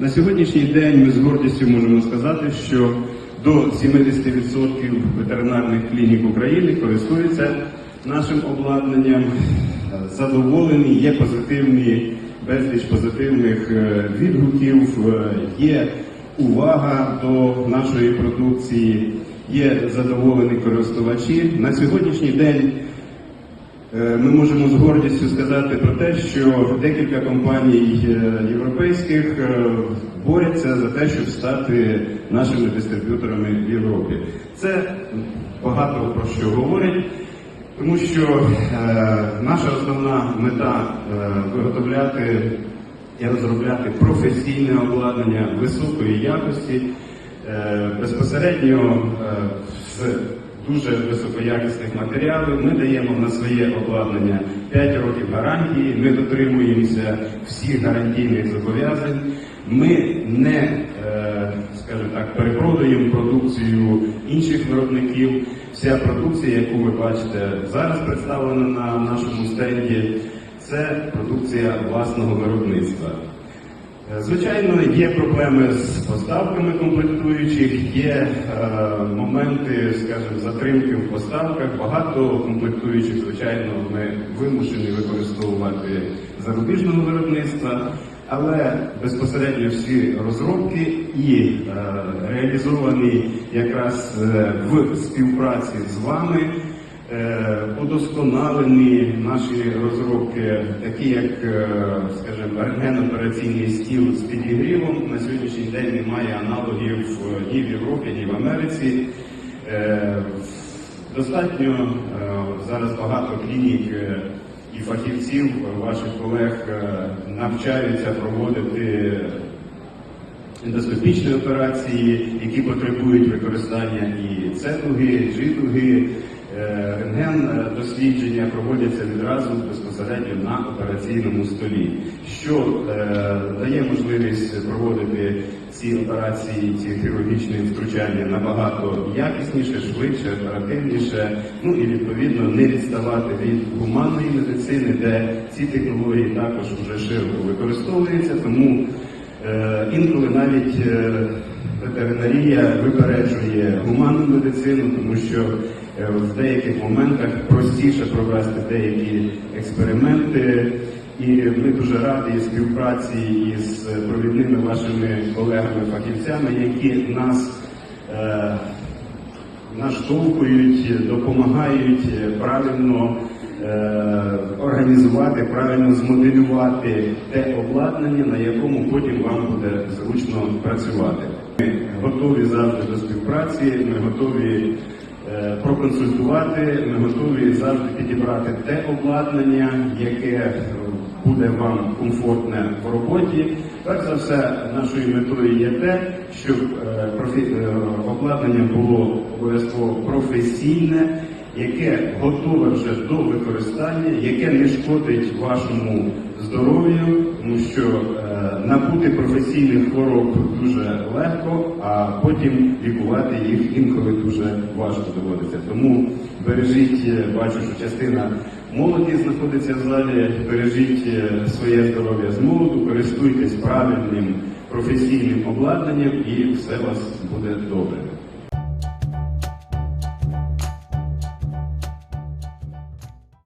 На сьогоднішній день ми з гордістю можемо сказати, що до 70% ветеринарних клінік України користуються нашим обладнанням, задоволені, є позитивні, безліч позитивних е, відгуків, е, є увага до нашої продукції, є задоволені користувачі. На сьогоднішній день Ми можемо з гордістю сказати про те, що декілька компаній е, європейських е, борються за те, щоб стати нашими дистриб'юторами в Європі. Це багато про що говорить, тому що е, наша основна мета е, виготовляти і розробляти професійне обладнання високої якості, е, безпосередньо е, з дуже високоякісних матеріалів. Ми даємо на своє обладнання 5 років гарантії, ми дотримуємося всіх гарантійних зобов'язань. Ми не, е, скажімо так, перепродаємо продукцію інших виробників. Вся продукція, яку ви бачите зараз представлена на нашому стенді, це продукція власного виробництва. Е, Звичайно, є проблеми з поставками комплектуючих, є е, моменти, скажімо, затримки в поставках. Багато комплектуючих, звичайно, ми вимушені використовувати зарубіжного виробництва, але безпосередньо всі розробки і е, реалізовані якраз е, в співпраці з вами. Е, удосконалені наші розробки, такі як, е, скажімо, рентген-операційний стіл з підігрівом. На сьогоднішній день немає аналогів ні в Європі, ні в Америці. Е, Достатньо зараз багато клінік і фахівців, ваших колег навчаються проводити ендоскопічні операції, які потребують використання і цетуги, житуги, е, рентген е, дослідження проводяться відразу безпосередньо на операційному столі, що е, дає можливість проводити ці операції, ці хірургічні втручання набагато якісніше, швидше, оперативніше, ну і відповідно не відставати від гуманної медицини, де ці технології також вже широко використовуються, тому Е, Інколи навіть ветеринарія випереджує гуманну медицину, тому що в деяких моментах простіше провести деякі експерименти. І ми дуже раді співпраці із провідними вашими колегами-фахівцями, які нас е, наштовхують, допомагають правильно е, організувати, правильно змоделювати те обладнання, на якому потім вам буде зручно працювати. Ми готові завжди до співпраці, ми готові е, проконсультувати, ми готові завжди підібрати те обладнання, яке е, буде вам комфортне в роботі. Перш за все, нашою метою є те, щоб е, е, обладнання було обов'язково професійне, яке готове вже до використання, яке не шкодить вашому здоров'ю, тому що е, набути професійних хвороб дуже легко, а потім лікувати їх інколи дуже важко доводиться. Тому бережіть, е, бачу, що частина молоді знаходиться в залі, бережіть е, своє здоров'я з молоду, користуйтесь правильним професійним обладнанням і все у вас буде добре.